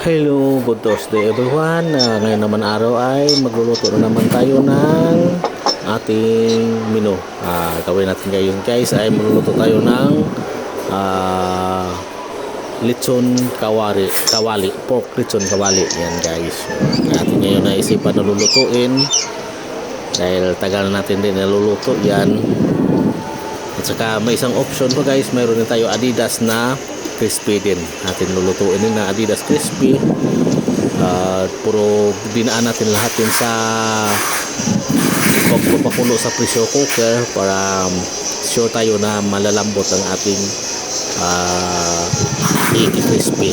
Hello, good Thursday everyone. Ah, ngayon naman araw ay magluluto na naman tayo ng ating menu. Ah, gawin natin ngayon guys ay magluluto tayo ng ah, lechon kawali, kawali, pork lechon kawali. Yan guys. Atin ngayon na isipan na lulutuin dahil tagal na natin din naluluto yan. At saka may isang option pa guys, mayroon din tayo Adidas na crispy din. Atin lulutuin din na Adidas crispy. Ah, puro dinaan natin lahat yun sa pagpapakulo sa pressure cooker para um, sure tayo na malalambot ang ating uh, crispy.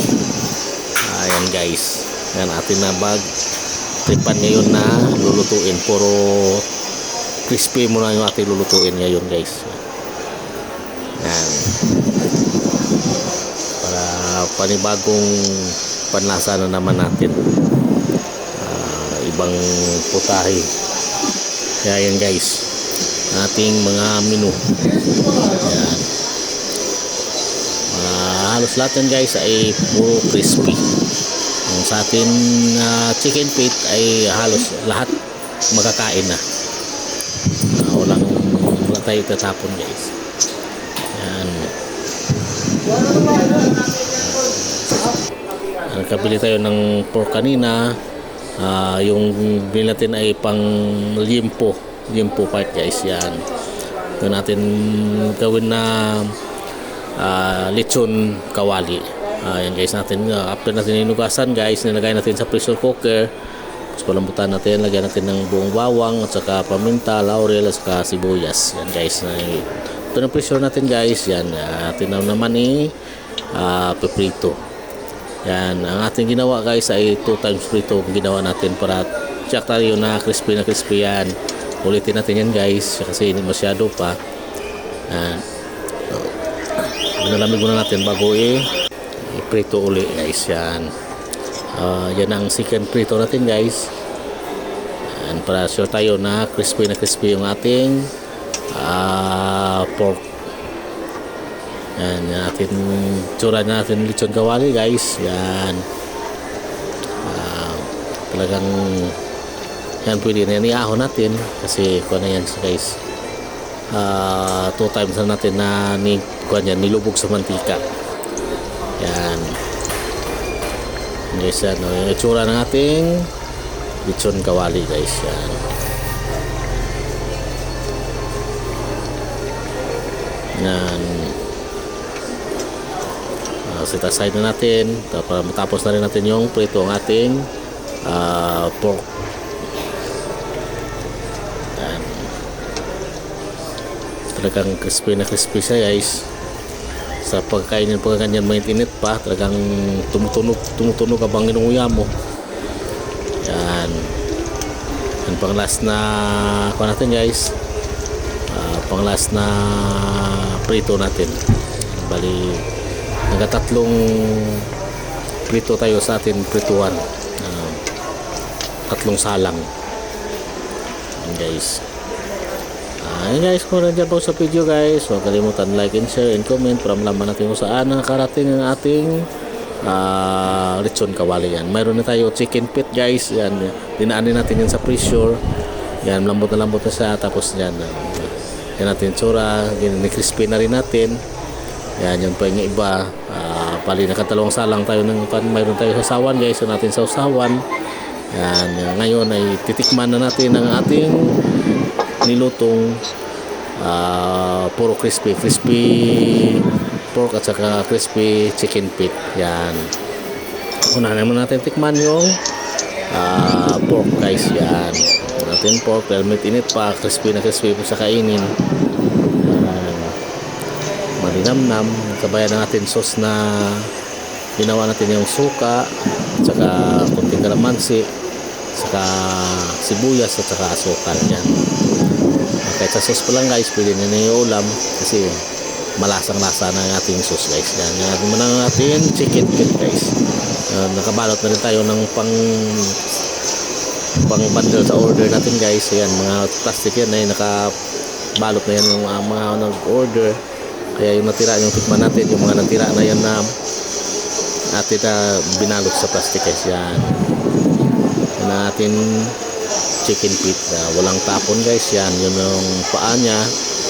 Ayan guys. Yan atin na bag tripan ngayon na lulutuin. Puro crispy muna yung ating lulutuin ngayon guys. Yan. Para panibagong panlasa na naman natin. Ah, ibang putahe. Kaya yan guys. Ating mga menu. Yan. Ah, halos lahat yan guys ay puro crispy. Yung sa atin na chicken feet ay halos lahat makakain na. Ah, walang wala tayo tatapon guys. Nakabili tayo ng pork kanina. Ah, yung binili natin ay pang limpo. Limpo part guys. Yan. Ito natin gawin na ah, lechon kawali. Ah, yan guys natin. ah, after natin inugasan guys, nilagay natin sa pressure cooker. Tapos palambutan natin, lagyan natin ng buong bawang at saka paminta, laurel at saka sibuyas. Yan guys. Na, ito na pressure natin guys. Yan. Uh, tinaw naman ni ah, peprito. Yan. Ang ating ginawa guys ay 2 times prito ang ginawa natin para check tayo na crispy na crispy yan. Ulitin natin yan guys kasi hindi masyado pa. Yan. Binalamig muna natin bago i prito uli guys yan. Ah, yan ang second prito natin guys. Yan, para sure tayo na crispy na crispy yung ating ah, pork yan, natin tsura natin lechon kawali guys. Yan. Ah, talagang yan pwede na yan iahon natin kasi kuha na yan guys. Ah, two times na natin na ni kuha yan, nilubog sa mantika. Yan. Guys, yan. oh, Yung itsura ng ating lechon kawali guys. Yan. Yan. Uh, set aside na natin. Para matapos na rin natin yung prito ang ating ah, pork. Yan. Talagang crispy na crispy siya guys. Sa pagkain yung pagkakanyan mainit-init pa. Talagang tumutunog tumutunog abang inunguya mo. Yan. Yan pang last na kuha natin guys pang last na prito natin. Bali nagatatlong prito tayo sa atin prituan Ah, tatlong salang. Yan guys. Ayan guys, kung nandiyan po sa video guys, huwag kalimutan like and share and comment para malaman natin kung saan nakarating ang ating ah, lechon kawali. Yan. Mayroon na tayo chicken feet guys, yan, dinaanin natin yan sa pressure. Yan, lambot na lambot na siya, tapos yan, ah, yan natin tsura, yan, crispy na rin natin. Yan, yun pa yung iba. Ah, pali nakatalawang salang tayo ng pan, mayroon tayo sa sawan guys, yun natin sa usawan. Yan, yan, ngayon ay titikman na natin ang ating nilutong ah, puro crispy. Crispy pork at saka crispy chicken feet. Yan. Una naman natin tikman yung ah, pork guys. Yan natin dahil may tinit pa crispy na crispy pa sa kainin. Yan malinamnam kabayan natin sauce na ginawa natin yung suka saka kunting kalamansi saka sibuyas at saka asukal yan kahit sa sauce pa lang guys pwede na yung ulam kasi malasang lasa na ang ating sauce guys. Yan muna ang ating chicken guys. Uh, nakabalot na rin tayo ng pang pang bundle sa order natin guys ayan mga plastic yan ay nakabalot na yan yung uh, mga nag order kaya yung natira yung tikman natin yung mga natira na yan na atin na binalot sa plastic guys. Yan. Yan ang ating chicken feet na walang tapon guys. Yan. Yun yung paa niya.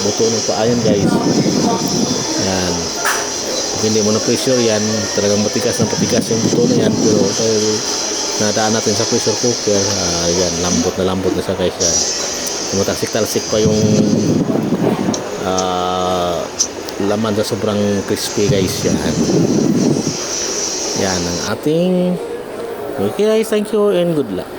Buto ng paa yan guys. Yan. Hindi mo na pressure yan, talagang matigas na matigas yung buto na yan. Pero dahil nadaan natin sa pressure cooker, yan, lambot na lambot na siya guys yan. Tumatasik-talsik pa yung ah, laman sa sobrang crispy guys yan. Yan ang ating Okay guys, thank you and good luck.